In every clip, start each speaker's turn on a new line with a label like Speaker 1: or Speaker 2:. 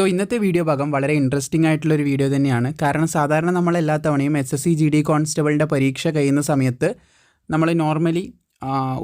Speaker 1: So ഇന്നത്തെ video ഭാഗം വളരെ ഇൻട്രസ്റ്റിംഗ് ആയിട്ടുള്ള ഒരു വീഡിയോ തന്നെയാണ്. കാരണം സാധാരണ നമ്മൾ എല്ലാ തവണയും S S C G D കോൺസ്റ്റബിളിന്റെ പരീക്ഷ കഴിയുന്ന സമയത്ത് നമ്മൾ നോർമലി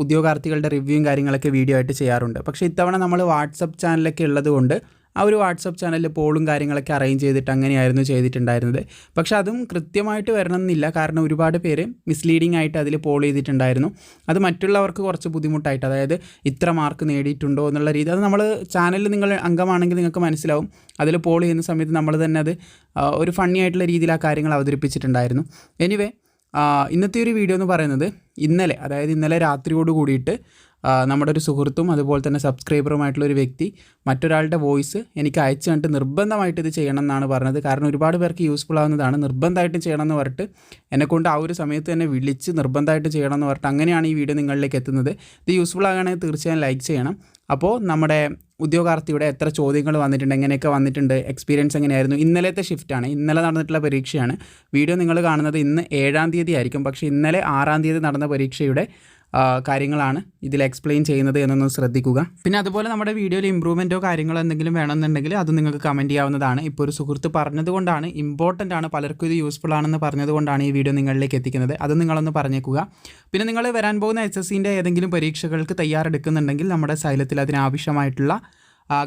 Speaker 1: ഉദ്യോഗാർത്ഥികളുടെ റിവ്യൂവും കാര്യങ്ങളൊക്കെ വീഡിയോ ആയിട്ട് ചെയ്യാറുണ്ട്. പക്ഷേ ഇത്തവണ നമ്മൾ വാട്സപ്പ് ചാനലൊക്കെ ഉള്ളത് കൊണ്ട് ആ ഒരു വാട്സപ്പ് ചാനലിൽ പോളും കാര്യങ്ങളൊക്കെ അറേഞ്ച് ചെയ്തിട്ട് അങ്ങനെയായിരുന്നു ചെയ്തിട്ടുണ്ടായിരുന്നത്. പക്ഷേ അതും കൃത്യമായിട്ട് വരണമെന്നില്ല. കാരണം ഒരുപാട് പേര് മിസ്ലീഡിംഗ് ആയിട്ട് അതിൽ പോൾ ചെയ്തിട്ടുണ്ടായിരുന്നു. അത് മറ്റുള്ളവർക്ക് കുറച്ച് ബുദ്ധിമുട്ടായിട്ട് അതായത് ഇത്ര മാർക്ക് നേടിയിട്ടുണ്ടോ എന്നുള്ള രീതി. അത് നമ്മൾ ചാനലിൽ നിങ്ങൾ അംഗമാണെങ്കിൽ നിങ്ങൾക്ക് മനസ്സിലാവും. അതിൽ പോൾ ചെയ്യുന്ന സമയത്ത് നമ്മൾ തന്നെ അത് ഒരു ഫണ്ണി ആയിട്ടുള്ള രീതിയിൽ ആ കാര്യങ്ങൾ അവതരിപ്പിച്ചിട്ടുണ്ടായിരുന്നു. എനിവേ ഇന്നത്തെ ഒരു വീഡിയോ എന്ന് പറയുന്നത് ഇന്നലെ അതായത് ഇന്നലെ രാത്രിയോട് കൂടിയിട്ട് നമ്മുടെ ഒരു സുഹൃത്തും അതുപോലെ തന്നെ സബ്സ്ക്രൈബറുമായിട്ടുള്ള ഒരു വ്യക്തി മറ്റൊരാളുടെ വോയിസ് എനിക്ക് അയച്ചു കണ്ടിട്ട് നിർബന്ധമായിട്ട് ഇത് ചെയ്യണം എന്നാണ് പറഞ്ഞത്. കാരണം ഒരുപാട് പേർക്ക് യൂസ്ഫുൾ ആവുന്നതാണ്. നിർബന്ധമായിട്ടും ചെയ്യണം എന്ന് പറഞ്ഞിട്ട് എന്നെക്കൊണ്ട് ആ ഒരു സമയത്ത് തന്നെ വിളിച്ച് നിർബന്ധമായിട്ട് ചെയ്യണം എന്ന് പറഞ്ഞിട്ട് അങ്ങനെയാണ് ഈ വീഡിയോ നിങ്ങളിലേക്ക് എത്തുന്നത്. ഇത് യൂസ്ഫുൾ ആകുകയാണെങ്കിൽ തീർച്ചയായും ലൈക്ക് ചെയ്യണം. അപ്പോൾ നമ്മുടെ ഉദ്യോഗാർത്ഥിയുടെ എത്ര ചോദ്യങ്ങൾ വന്നിട്ടുണ്ട് എങ്ങനെയൊക്കെ വന്നിട്ടുണ്ട് എക്സ്പീരിയൻസ് എങ്ങനെയായിരുന്നു ഇന്നലത്തെ ഷിഫ്റ്റാണ് ഇന്നലെ നടന്നിട്ടുള്ള പരീക്ഷയാണ്. വീഡിയോ നിങ്ങൾ കാണുന്നത് ഇന്ന് ഏഴാം തീയതി ആയിരിക്കും. പക്ഷേ ഇന്നലെ ആറാം തീയതി നടന്ന പരീക്ഷയുടെ കാര്യങ്ങളാണ് ഇതിൽ എക്സ്പ്ലെയിൻ ചെയ്യുന്നത് എന്നൊന്ന് ശ്രദ്ധിക്കുക. പിന്നെ അതുപോലെ നമ്മുടെ വീഡിയോയിൽ ഇമ്പ്രൂവ്മെന്റോ കാര്യങ്ങളോ എന്തെങ്കിലും വേണമെന്നുണ്ടെങ്കിൽ അത് നിങ്ങൾക്ക് കമന്റ് ചെയ്യാവുന്നതാണ്. ഇപ്പോൾ ഒരു സുഹൃത്ത് പറഞ്ഞതുകൊണ്ടാണ് ഇമ്പോർട്ടന്റ് ആണ് പലർക്കും ഇത് യൂസ്ഫുൾ ആണെന്ന് പറഞ്ഞതുകൊണ്ടാണ് ഈ വീഡിയോ നിങ്ങളിലേക്ക് എത്തിക്കുന്നത്. അത് നിങ്ങളൊന്ന് പറഞ്ഞേക്കുക. പിന്നെ നിങ്ങൾ വരാൻ പോകുന്ന എസ് എസ് സിന്റെ ഏതെങ്കിലും പരീക്ഷകൾക്ക് തയ്യാറെടുക്കുന്നുണ്ടെങ്കിൽ നമ്മുടെ സൈലത്തിൽ അതിനാവശ്യമായിട്ടുള്ള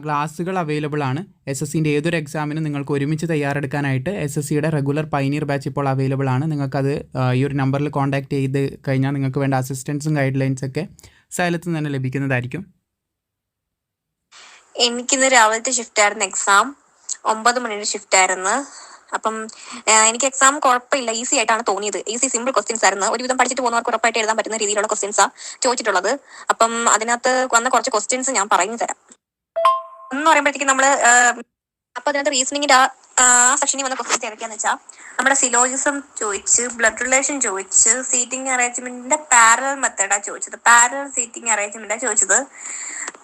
Speaker 1: ക്ലാസ്സുകൾ അവൈലബിൾ ആണ്. എസ് എസ് സിന്റെ ഏതൊരു എക്സാമിനും നിങ്ങൾക്ക് ഒരുമിച്ച് തയ്യാറെടുക്കാനായിട്ട് എസ് എസ് സിയുടെ റെഗുലർ പൈനിയർ ബാച്ച് ഇപ്പോൾ അവൈലബിൾ ആണ്. നിങ്ങൾക്കത് ഈ ഒരു നമ്പറിൽ കോൺടാക്ട് ചെയ്ത് കഴിഞ്ഞാൽ നിങ്ങൾക്ക് വേണ്ട അസിസ്റ്റൻസും ഗൈഡ് ലൈൻസൊക്കെ സൈലത്ത് നിന്ന് തന്നെ ലഭിക്കുന്നതായിരിക്കും.
Speaker 2: എനിക്കിന്ന് രാവിലത്തെ ഷിഫ്റ്റ് ആയിരുന്നു എക്സാം ഒമ്പത് മണിയുടെ ഷിഫ്റ്റ് ആയിരുന്നു. അപ്പം എനിക്ക് എക്സാം കുഴപ്പമില്ല. ഈസി ആയിട്ടാണ് തോന്നിയത്. ഈസി സിമ്പിൾ ക്വസ്റ്റ്യൻസ് ആയിരുന്നു. ഒരുവിധം പഠിച്ചിട്ട് പോകുന്നവർക്ക് ഉറപ്പായിട്ട് എഴുതാൻ പറ്റുന്ന രീതിയിലുള്ള ക്വസ്റ്റ്യൻസാണ് ചോദിച്ചിട്ടുള്ളത്. അപ്പം അതിനകത്ത് വന്ന കുറച്ച് ക്വസ്റ്റ്യൻസ് ഞാൻ പറഞ്ഞു തരാം. എന്ന് പറയുമ്പോഴത്തേക്കും നമ്മൾ അപ്പൊ അതിനകത്ത് റീസണിങ്ങിന്റെ ആ സെക്ഷനിൽ വന്ന ക്വസ്റ്റ്യൻസ് ഏതൊക്കെയാന്ന് വെച്ചാൽ നമ്മുടെ സിലോജിസം ചോദിച്ച് ബ്ലഡ് റിലേഷൻ ചോദിച്ച് സീറ്റിംഗ് അറേഞ്ച്മെന്റിന്റെ പാരലൽ മെത്തേഡാ ചോദിച്ചത്. പാരലൽ സീറ്റിംഗ് അറേഞ്ച്മെന്റാ ചോദിച്ചത്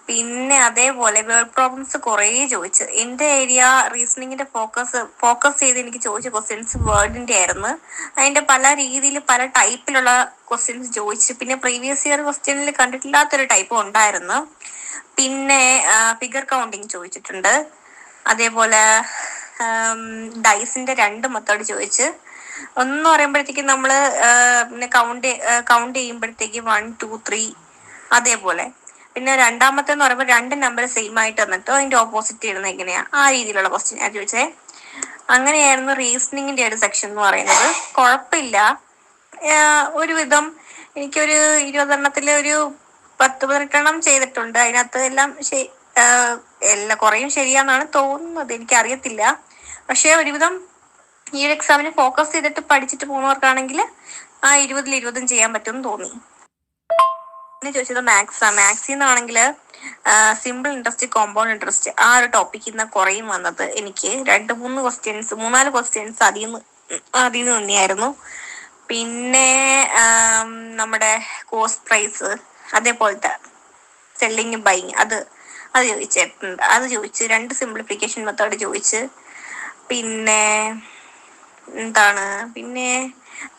Speaker 2: പിന്നെ അതേപോലെ വേർഡ് പ്രോബ്ലംസ് കുറേ ചോദിച്ചു. എന്റെ ഏരിയ റീസണിങ്ങിന്റെ ഫോക്കസ് ഫോക്കസ് ചെയ്ത് എനിക്ക് ചോദിച്ച ക്വസ്റ്റ്യൻസ് വേർഡിന്റെ ആയിരുന്നു. അതിന്റെ പല രീതിയിൽ പല ടൈപ്പിലുള്ള ക്വസ്റ്റ്യൻസ് ചോദിച്ചു. പിന്നെ പ്രീവിയസ് ഇയർ ക്വസ്റ്റ്യനിൽ കണ്ടിട്ടില്ലാത്തൊരു ടൈപ്പ് ഉണ്ടായിരുന്നു. പിന്നെ ഫിഗർ കൗണ്ടിങ് ചോദിച്ചിട്ടുണ്ട്. അതേപോലെ ഡൈസിന്റെ രണ്ട് മെത്തേഡ് ചോദിച്ച്. ഒന്ന് പറയുമ്പോഴത്തേക്കും നമ്മൾ ആ, പിന്നെ കൗണ്ട് കൗണ്ട് ചെയ്യുമ്പോഴത്തേക്ക് വൺ ടു ത്രീ അതേപോലെ. പിന്നെ രണ്ടാമത്തെ എന്ന് പറയുമ്പോൾ രണ്ട് നമ്പർ സെയിം ആയിട്ട് വന്നിട്ട് അതിന്റെ ഓപ്പോസിറ്റ് ഇടുന്നത് എങ്ങനെയാ? ആ രീതിയിലുള്ള ക്വസ്റ്റ്യൻ ഞാൻ ചോദിച്ചേ. അങ്ങനെയായിരുന്നു റീസണിങ്ങിന്റെ ഒരു സെക്ഷൻ എന്ന് പറയുന്നത്. കുഴപ്പമില്ല ഒരുവിധം എനിക്കൊരു ഇരുപതെണ്ണത്തിൽ ഒരു പത്ത് പതിനെട്ടെണ്ണം ചെയ്തിട്ടുണ്ട്. അതിനകത്ത് എല്ലാം ശരി എല്ലാ കുറേയും ശരിയാന്നാണ് തോന്നുന്നത്. എനിക്ക് അറിയത്തില്ല പക്ഷേ ഒരുവിധം ഈ ഒരു എക്സാമിന് ഫോക്കസ് ചെയ്തിട്ട് പഠിച്ചിട്ട് പോകുന്നവർക്കാണെങ്കിൽ ആ ഇരുപതിൽ ഇരുപതും ചെയ്യാൻ പറ്റുമെന്ന് തോന്നി. പിന്നെ ചോദിച്ചത് മാത്സ് മാത്സിൽ നിന്നാണെങ്കിൽ സിമ്പിൾ ഇൻട്രസ്റ്റ് കോമ്പൗണ്ട് ഇൻട്രസ്റ്റ് ആ ഒരു ടോപ്പിക്കിൽ നിന്ന് കുറയും വന്നത് എനിക്ക്. രണ്ട് മൂന്ന് ക്വസ്റ്റ്യൻസ് മൂന്നാൽ ക്വസ്റ്റ്യൻസ് അതിൽ നിന്ന് അതിൽ നിന്ന് തന്നെയായിരുന്നു. പിന്നെ നമ്മുടെ കോസ്റ്റ് പ്രൈസ് അതേപോലത്തെ സെല്ലിങ് ബൈങ് അത് അത് ചോദിച്ചിട്ടുണ്ട്. അത് ചോദിച്ച് രണ്ട് സിംപ്ലിഫിക്കേഷൻ മെത്തേഡ് ചോദിച്ച്. പിന്നെ എന്താണ്? പിന്നെ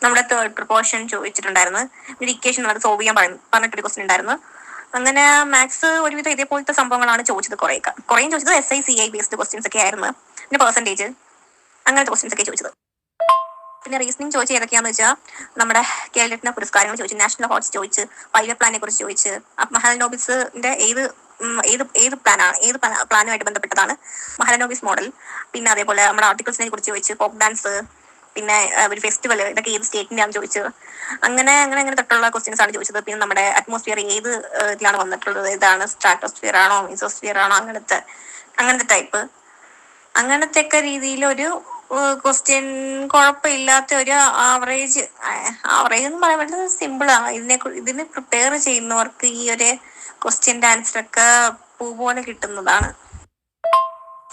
Speaker 2: നമ്മുടെ തേർഡ് പ്രപ്പോർഷൻ ചോദിച്ചിട്ടുണ്ടായിരുന്നു. ഇക്വേഷൻ അത് സോൾവ് ചെയ്യാൻ പറഞ്ഞു പറഞ്ഞിട്ടൊരു ക്വസ്റ്റൻ ഉണ്ടായിരുന്നു. അങ്ങനെ മാത്സ് ഒരുവിധം ഇതേപോലത്തെ സംഭവങ്ങളാണ് ചോദിച്ചത് കുറേയൊക്കെ. കുറേയും ചോദിച്ചത് S I C I based questions ഒക്കെ ആയിരുന്നു. പിന്നെ പെർസെന്റേജ് അങ്ങനത്തെ ക്വസ്റ്റ്യൻസ് ഒക്കെ ചോദിച്ചത്. പിന്നെ റീസണിങ് ചോദിച്ച ഏതൊക്കെയാന്ന് വെച്ചാൽ നമ്മുടെ കേരളത്തിലെ പുരസ്കാരങ്ങൾ ചോദിച്ചു നാഷണൽ അവാർഡ്സ് ചോദിച്ച് ഫൈവ് പ്ലാനെ കുറിച്ച് ചോദിച്ച് മഹാനോബിസിന്റെ ഏത് ഏത് ഏത് പ്ലാനാണ് ഏത് പ്ലാനുമായിട്ട് ബന്ധപ്പെട്ടതാണ്. മഹാനോബിസ് മോഡൽ പിന്നെ അതേപോലെ നമ്മുടെ ആർട്ടിക്കിൾസിനെ കുറിച്ച് ചോദിച്ച് പോപ്പ് ഡാൻസ് പിന്നെ ഒരു ഫെസ്റ്റിവൽ ഇതൊക്കെ ഏത് സ്റ്റേറ്റിന്റെ ആണ് ചോദിച്ചത്. അങ്ങനെ അങ്ങനെ അങ്ങനെ തൊട്ടുള്ള ക്വസ്റ്റ്യൻസ് ആണ് ചോദിച്ചത്. പിന്നെ നമ്മുടെ അറ്റ്മോസ്ഫിയർ ഏത് ഇതിലാണ് വന്നിട്ടുള്ളത്? ഇതാണ് സ്ട്രാറ്റോസ്ഫിയർ ആണോ മിസോസ്ഫിയർ ആണോ അങ്ങനത്തെ അങ്ങനത്തെ ടൈപ്പ് അങ്ങനത്തെ ഒക്കെ രീതിയിൽ ഒരു ക്വസ്റ്റ്യൻ കുഴപ്പമില്ലാത്ത ഒരു ആവറേജ് ആവറേജ് എന്ന് പറയാൻ പറ്റുന്നത് സിമ്പിളാണ് ഇതിനെ ഇതിന് പ്രിപ്പയർ ചെയ്യുന്നവർക്ക് ഈ ഒരു ക്വസ്റ്റ്യന്റെ ആൻസർ ഒക്കെ പോലെ കിട്ടുന്നതാണ്.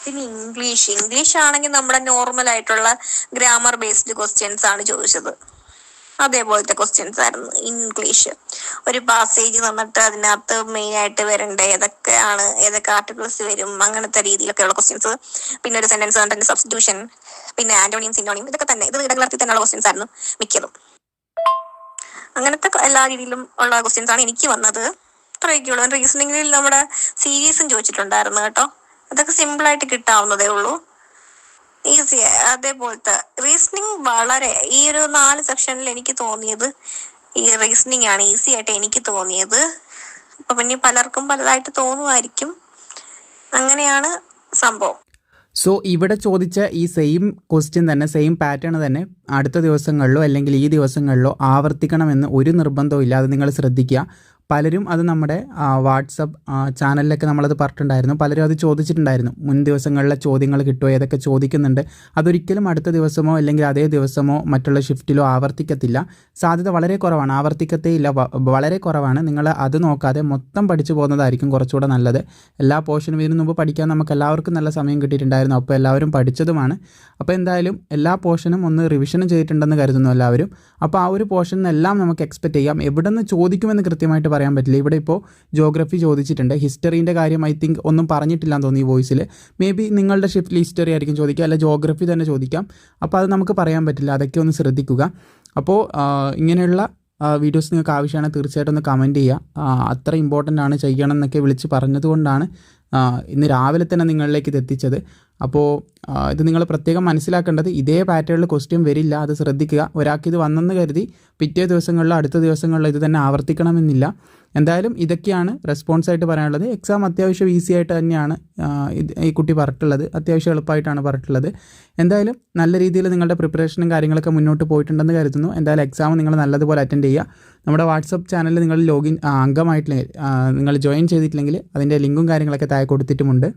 Speaker 2: പിന്നെ ഇംഗ്ലീഷ് ഇംഗ്ലീഷ് ആണെങ്കിൽ നമ്മുടെ നോർമൽ ആയിട്ടുള്ള ഗ്രാമർ ബേസ്ഡ് ക്വസ്റ്റ്യൻസ് ആണ് ചോദിച്ചത്. അതേപോലത്തെ ക്വസ്റ്റ്യൻസ് ആയിരുന്നു ഇംഗ്ലീഷ് ഒരു പാസേജ് തന്നിട്ട് അതിനകത്ത് മെയിൻ ആയിട്ട് വരേണ്ട ഏതൊക്കെയാണ് ഏതൊക്കെ ആർട്ടിക്കിൾസ് വരും അങ്ങനത്തെ രീതിയിലൊക്കെയുള്ള ക്വസ്റ്റ്യൻസ് പിന്നെ ഒരു സെന്റൻസ് കണ്ടന്റ് സബ്സ്റ്റിറ്റ്യൂഷൻ പിന്നെ ആന്റോണിയം സിനോണിയം ഇതൊക്കെ തന്നെ. ഇത് ഇടകലർത്തി തന്നെയുള്ള ക്വസ്റ്റ്യൻസ് ആയിരുന്നു മിക്കതും. അങ്ങനത്തെ എല്ലാ രീതിയിലും ഉള്ള ക്വസ്റ്റ്യൻസ് ആണ് എനിക്ക് വന്നത്. ഇത്രയൊക്കെയുള്ളൂ റീസണിങ്ങിൽ നമ്മുടെ സീരീസും ചോദിച്ചിട്ടുണ്ടായിരുന്നു കേട്ടോ. അതൊക്കെ സിമ്പിൾ ആയിട്ട് കിട്ടാവുന്നതേ ഉള്ളൂ. ഈസി അതേപോലത്തെ റീസണിങ് വളരെ ഈ ഒരു നാല് സെക്ഷനിൽ എനിക്ക് തോന്നിയത് ഈ റീസണിങ് ആണ് ഈസി ആയിട്ട് എനിക്ക് തോന്നിയത്. അപ്പൊ പിന്നെ പലർക്കും പലതായിട്ട് തോന്നുമായിരിക്കും. അങ്ങനെയാണ് സംഭവം.
Speaker 1: സോ ഇവിടെ ചോദിച്ച ഈ സെയിം ക്വസ്റ്റ്യൻ തന്നെ സെയിം പാറ്റേൺ തന്നെ അടുത്ത ദിവസങ്ങളിലോ അല്ലെങ്കിൽ ഈ ദിവസങ്ങളിലോ ആവർത്തിക്കണമെന്ന് ഒരു നിർബന്ധവും ഇല്ല അത് നിങ്ങൾ ശ്രദ്ധിക്കുക. പലരും അത് നമ്മുടെ വാട്സപ്പ് ചാനലിലൊക്കെ നമ്മളത് പറഞ്ഞിട്ടുണ്ടായിരുന്നു. പലരും അത് ചോദിച്ചിട്ടുണ്ടായിരുന്നു. മുൻ ദിവസങ്ങളിലെ ചോദ്യങ്ങൾ കിട്ടുമോ ഏതൊക്കെ ചോദിക്കുന്നുണ്ട്? അതൊരിക്കലും അടുത്ത ദിവസമോ അല്ലെങ്കിൽ അതേ ദിവസമോ മറ്റുള്ള ഷിഫ്റ്റിലോ ആവർത്തിക്കത്തില്ല. സാധ്യത വളരെ കുറവാണ്. ആവർത്തിക്കത്തേ ഇല്ല. വളരെ കുറവാണ്. നിങ്ങൾ അത് നോക്കാതെ മൊത്തം പഠിച്ചു പോകുന്നതായിരിക്കും കുറച്ചുകൂടെ നല്ലത്. എല്ലാ പോർഷനും ഇതിനു മുമ്പ് പഠിക്കാൻ നമുക്ക് എല്ലാവർക്കും നല്ല സമയം കിട്ടിയിട്ടുണ്ടായിരുന്നു. അപ്പോൾ എല്ലാവരും പഠിച്ചതുമാണ്. അപ്പോൾ എന്തായാലും എല്ലാ പോർഷനും ഒന്ന് റിവിഷനും ചെയ്തിട്ടുണ്ടെന്ന് കരുതുന്നു എല്ലാവരും. അപ്പോൾ ആ ഒരു പോർഷനിൽ എല്ലാം നമുക്ക് എക്സ്പെക്ട് ചെയ്യാം. എവിടെ നിന്ന് ചോദിക്കുമെന്ന് കൃത്യമായിട്ട് പറയാൻ പറ്റില്ല. ഇവിടെ ഇപ്പോൾ ജോഗ്രഫി ചോദിച്ചിട്ടുണ്ട്. ഹിസ്റ്ററീന്റെ കാര്യം ഐ തിങ്ക് ഒന്നും പറഞ്ഞിട്ടില്ല എന്ന് തോന്നി ഈ വോയിസിൽ മേ ബി നിങ്ങളുടെ ഷിഫ്റ്റിൽ ഹിസ്റ്ററി ആയിരിക്കും ചോദിക്കുക. അല്ല ജോഗ്രഫി തന്നെ ചോദിക്കാം. അപ്പോൾ അത് നമുക്ക് പറയാൻ പറ്റില്ല. അതൊക്കെ ഒന്ന് ശ്രദ്ധിക്കുക. അപ്പോൾ ഇങ്ങനെയുള്ള വീഡിയോസ് നിങ്ങൾക്ക് ആവശ്യമാണ് തീർച്ചയായിട്ടും ഒന്ന് കമന്റ് ചെയ്യുക. അത്ര ഇമ്പോർട്ടന്റ് ആണ് ചെയ്യണം എന്നൊക്കെ വിളിച്ച് പറഞ്ഞതുകൊണ്ടാണ് ഇന്ന് രാവിലെ തന്നെ നിങ്ങളിലേക്ക് ഇത് എത്തിച്ചത്. അപ്പോൾ ഇത് നിങ്ങൾ പ്രത്യേകം മനസ്സിലാക്കേണ്ടത് ഇതേ പാറ്റേണിൽ ക്വസ്റ്റ്യൻ വരില്ല അത് ശ്രദ്ധിക്കുക. ഒരാൾക്ക് ഇത് വന്നെന്ന് കരുതി പിറ്റേ ദിവസങ്ങളിലോ അടുത്ത ദിവസങ്ങളിലോ ഇത് തന്നെ ആവർത്തിക്കണമെന്നില്ല. എന്തായാലും ഇതൊക്കെയാണ് റെസ്പോൺസ് ആയിട്ട് പറയാനുള്ളത്. എക്സാം അത്യാവശ്യം ഈസി ആയിട്ട് തന്നെയാണ് ഈ കുട്ടി പറഞ്ഞിട്ടുള്ളത്. അത്യാവശ്യം എളുപ്പമായിട്ടാണ് പറഞ്ഞിട്ടുള്ളത്. എന്തായാലും നല്ല രീതിയിൽ നിങ്ങളുടെ പ്രിപ്പറേഷനും കാര്യങ്ങളൊക്കെ മുന്നോട്ട് പോയിട്ടുണ്ടെന്ന് കരുതുന്നു. എന്തായാലും എക്സാം നിങ്ങൾ നല്ലതുപോലെ അറ്റൻഡ് ചെയ്യുക. നമ്മുടെ വാട്സപ്പ് ചാനലിൽ നിങ്ങൾ ലോഗിൻ അംഗമായിട്ടില്ലെങ്കിൽ നിങ്ങൾ ജോയിൻ ചെയ്തിട്ടില്ലെങ്കിൽ അതിന്റെ ലിങ്കും കാര്യങ്ങളൊക്കെ താഴെ കൊടുത്തിട്ടുമുണ്ട്.